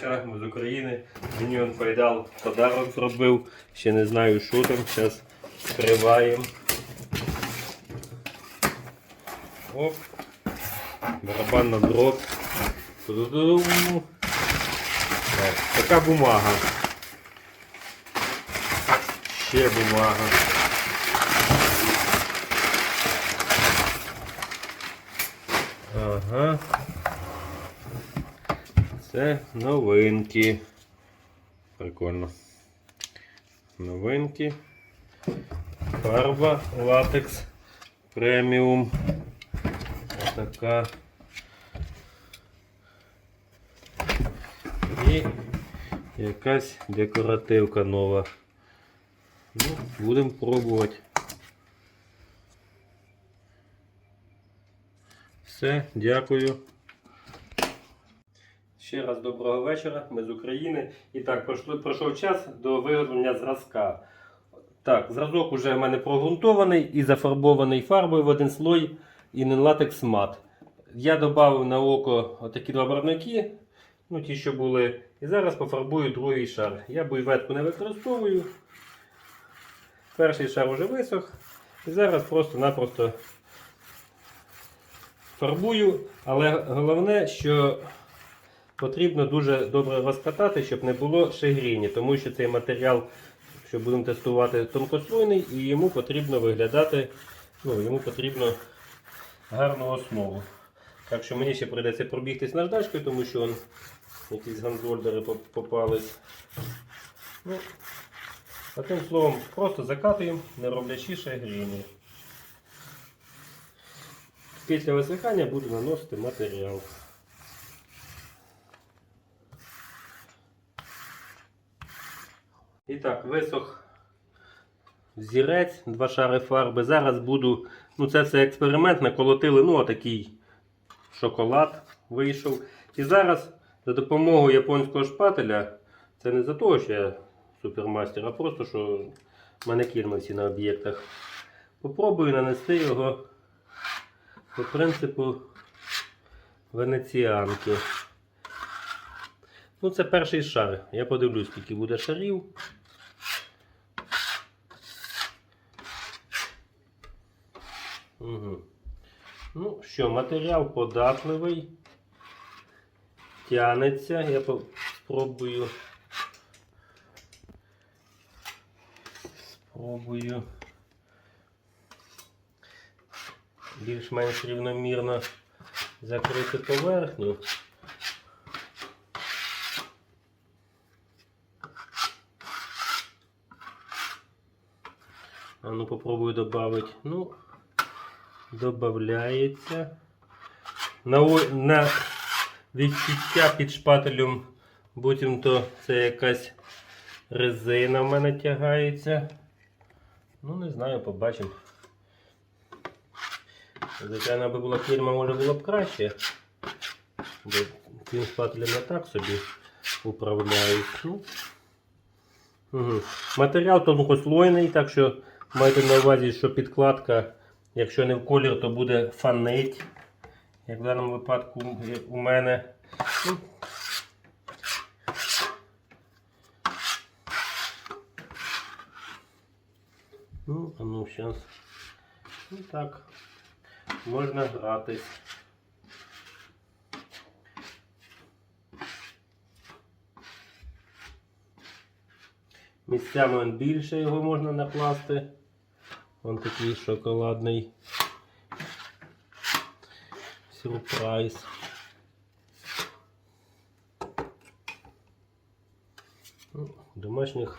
вечора, ми з України. Мені он Файдал подарок зробив. Ще не знаю, що там. Зараз відкриваємо. Оп. Барабан на дрот. Така бумага. Ще бумага. Ага. Це новинки. Прикольно. Новинки. Фарба латекс преміум. Така. І якась декоративка нова. Ну, будемо пробувати. Все, дякую. Ще раз доброго вечора. Ми з України. І так, пройшло, пройшов час до виготовлення зразка. Так, зразок уже в мене прогрунтований і зафарбований фарбою в один слой і не латекс мат. Я додав на око отакі два барвники, ну ті, що були. І зараз пофарбую другий шар. Я буйветку не використовую. Перший шар вже висох. І зараз просто-напросто фарбую, але головне, що потрібно дуже добре розкатати, щоб не було шегріння, тому що цей матеріал, що будемо тестувати, тонкослойний і йому потрібно виглядати, ну, йому потрібно гарну основу. Так що мені ще прийдеться пробігтись наждачкою, тому що он, якісь ганзольдери попались. Ну, одним словом, просто закатуємо, не роблячи шегріння. Після висихання буду наносити матеріал. І так, висох зірець, два шари фарби. Зараз буду, ну це все експеримент, наколотили, ну отакий шоколад вийшов. І зараз за допомогою японського шпателя, це не за того, що я супермастер, а просто що кільми всі на об'єктах. Попробую нанести його по принципу венеціанки. Ну, це перший шар. Я подивлюсь, скільки буде шарів. Угу. Ну що, матеріал податливий. Тянеться. Я спробую. Спробую. більш-менш рівномірно закрити поверхню. А ну попробую добавити. Ну, додається. На, на відчуття під шпателем, буцімто це якась резина в мене тягається. Ну, не знаю, побачимо. Звичайно, аби була фірма, може було б краще. Бо цим шпателем я так собі управляють. Ну. Угу. Матеріал тонкослойний, так що майте на увазі, що підкладка, якщо не в колір, то буде фанить. Як в даному випадку у мене. Ну. А ну зараз. Ну так. Можна гратись. Місцями більше його можна накласти. Вон такий шоколадний сюрприз. Ну, в домашніх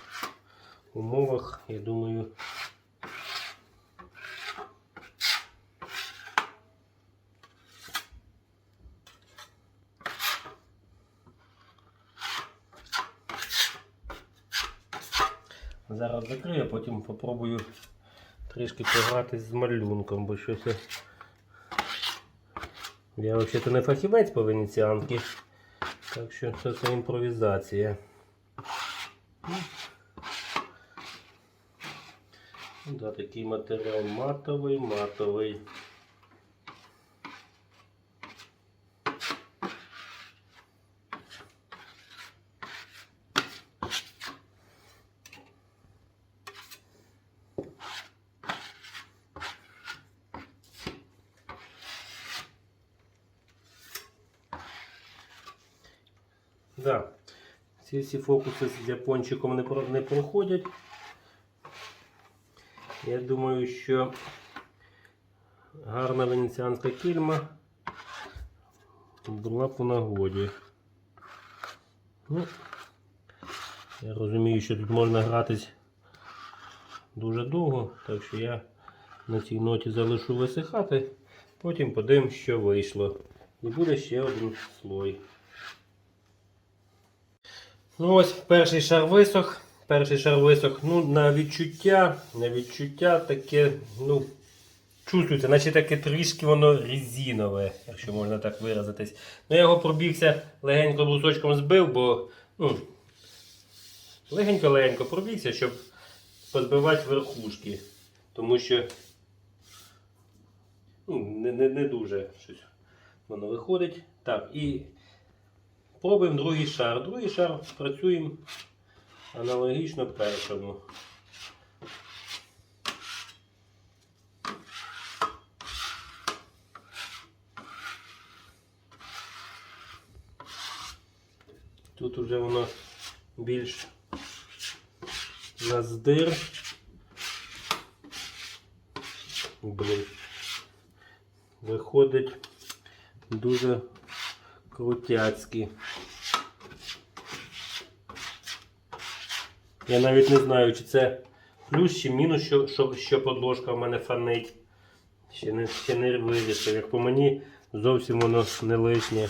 умовах, я думаю, Зараз закрию, потім попробую трішки погратись з малюнком, бо щось я... Я взагалі не фахівець по венеціанки, так що це, це імпровізація. Ну, да, такий матеріал матовий, матовий. Да. Ці всі фокуси з япончиком не, не проходять. Я думаю, що гарна венеціанська кільма була б у нагоді. Ну, я розумію, що тут можна гратись дуже довго, так що я на цій ноті залишу висихати, потім подивимось, що вийшло. І буде ще один слой. Ну ось перший шар висох. Перший шар висох. Ну, на відчуття, на відчуття таке, ну, чувствується, наче таке трішки воно резинове, якщо можна так виразитись. Ну, я його пробігся, легенько брусочком збив, бо ну, легенько-легенько пробігся, щоб позбивати верхушки. Тому що ну, не, не, не дуже щось воно виходить. Так, і пробуємо другий шар. Другий шар працюємо аналогічно першому. Тут уже воно більш на здир. Блін. Виходить дуже крутяцькі. Я навіть не знаю, чи це плюс чи мінус, що, що, що подложка в мене фанить. Ще не, ще не вирішив. Як по мені зовсім воно не лишнє.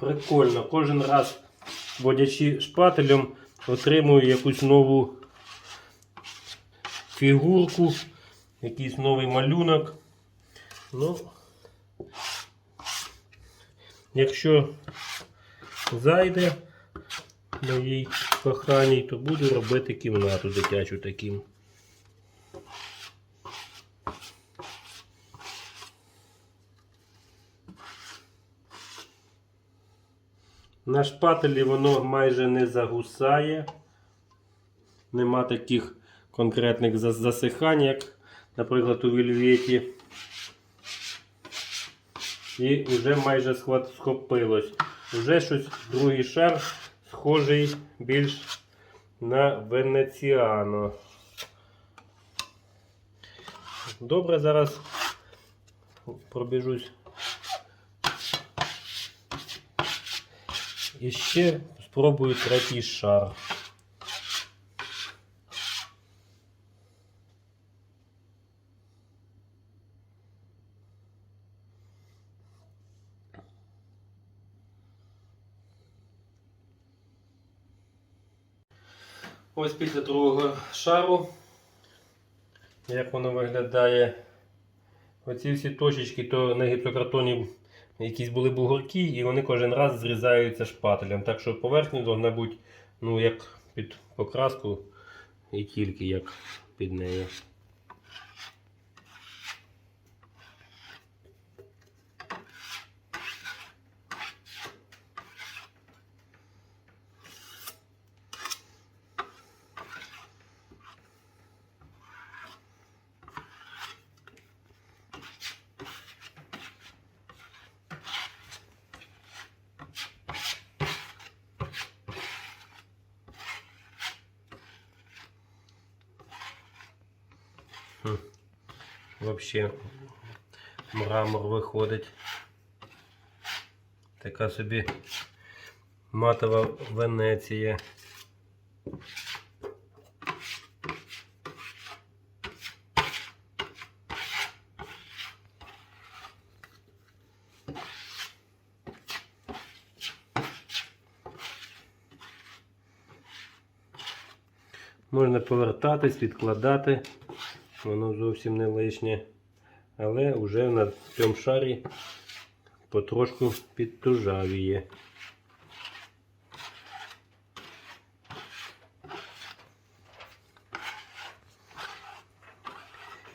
Прикольно. Кожен раз водячи шпателем отримую якусь нову фігурку, якийсь новий малюнок. Ну, якщо зайде моїй коханій, то буду робити кімнату дитячу таким. На шпателі воно майже не загусає. Нема таких конкретних засихань, як, наприклад, у вільветі. І вже майже схопилось. Вже щось другий шар схожий більш на венеціано. Добре, зараз пробіжусь І ще спробую третій шар. Ось після другого шару, як воно виглядає. Оці всі точечки, то на гіпсокартоні якісь були бугорки, і вони кожен раз зрізаються шпателем. Так що поверхня повинна бути ну, як під покраску і тільки як під нею. Взагалі мрамор виходить. Така собі матова Венеція. Можна повертатись, відкладати, воно зовсім не лишнє. Але вже на цьому шарі потрошку підтужавіє.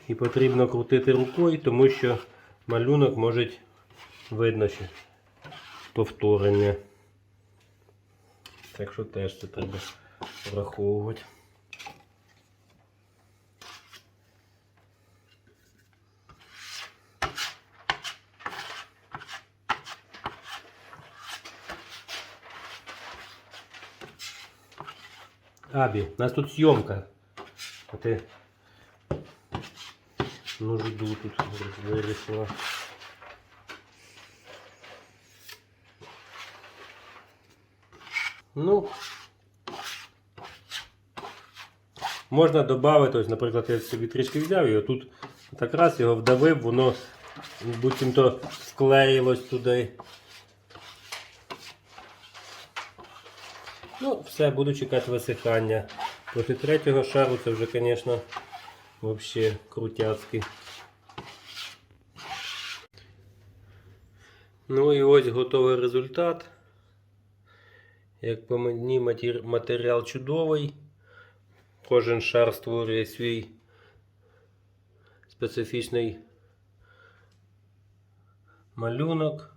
І потрібно крутити рукою, тому що малюнок може видно ще повторення. Так що теж це треба враховувати. Абі, у нас тут зйомка. А ти нужду тут вирішила. Ну, можна додати, ось, наприклад, я собі трішки взяв і отут так раз його вдавив, воно буцімто склеїлось туди. Ну, все, буду чекати висихання. Після третього шару це вже, звісно, взагалі крутяцький. Ну і ось готовий результат. Як по мені матеріал чудовий. Кожен шар створює свій специфічний малюнок.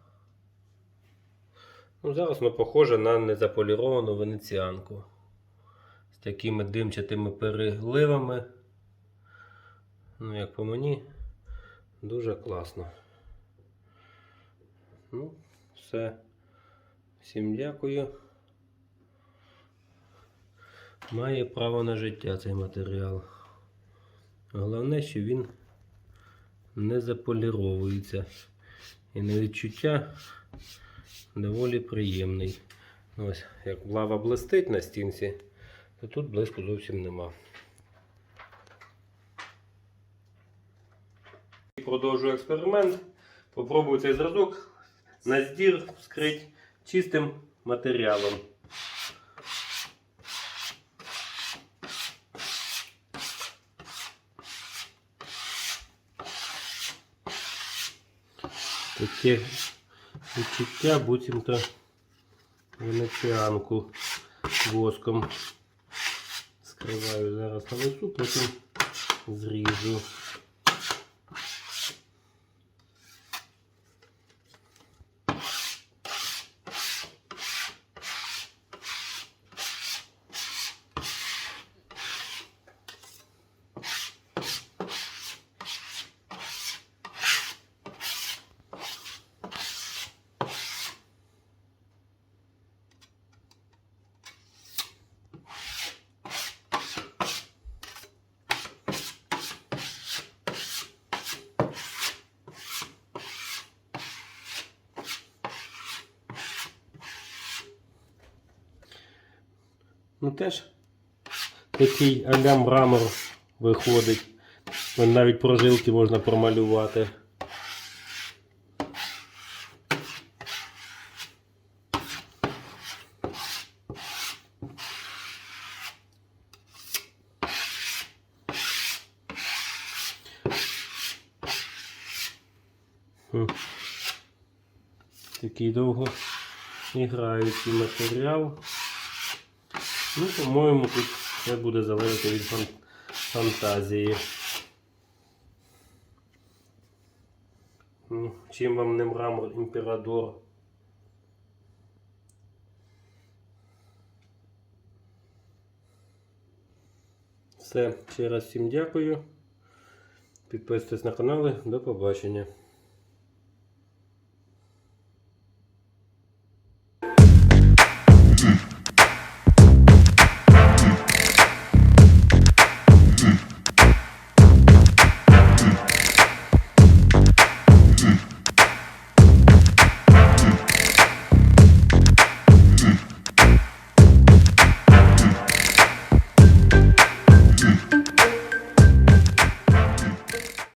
Ну, зараз воно похоже на незаполіровану венеціанку. З такими димчатими переливами. Ну, як по мені, дуже класно. Ну, все. Всім дякую. Має право на життя цей матеріал. Головне, що він не заполіровується. І на відчуття доволі приємний. Ось, як лава блистить на стінці, то тут блиску зовсім нема. Продовжую експеримент. Попробую цей зразок на здір вскрити чистим матеріалом. Таке відчуття буцімто венеціанку воском скриваю зараз на нанесу, потім зріжу. Ну теж такий аля мрамор виходить. Навіть прожилки можна промалювати. Такий довго іграючий матеріал. Ну, по-моєму, тут все буде залежати від фан- фантазії. Ну, чим вам не мрамор імперадор? Все, ще раз всім дякую. Підписуйтесь на канали. До побачення.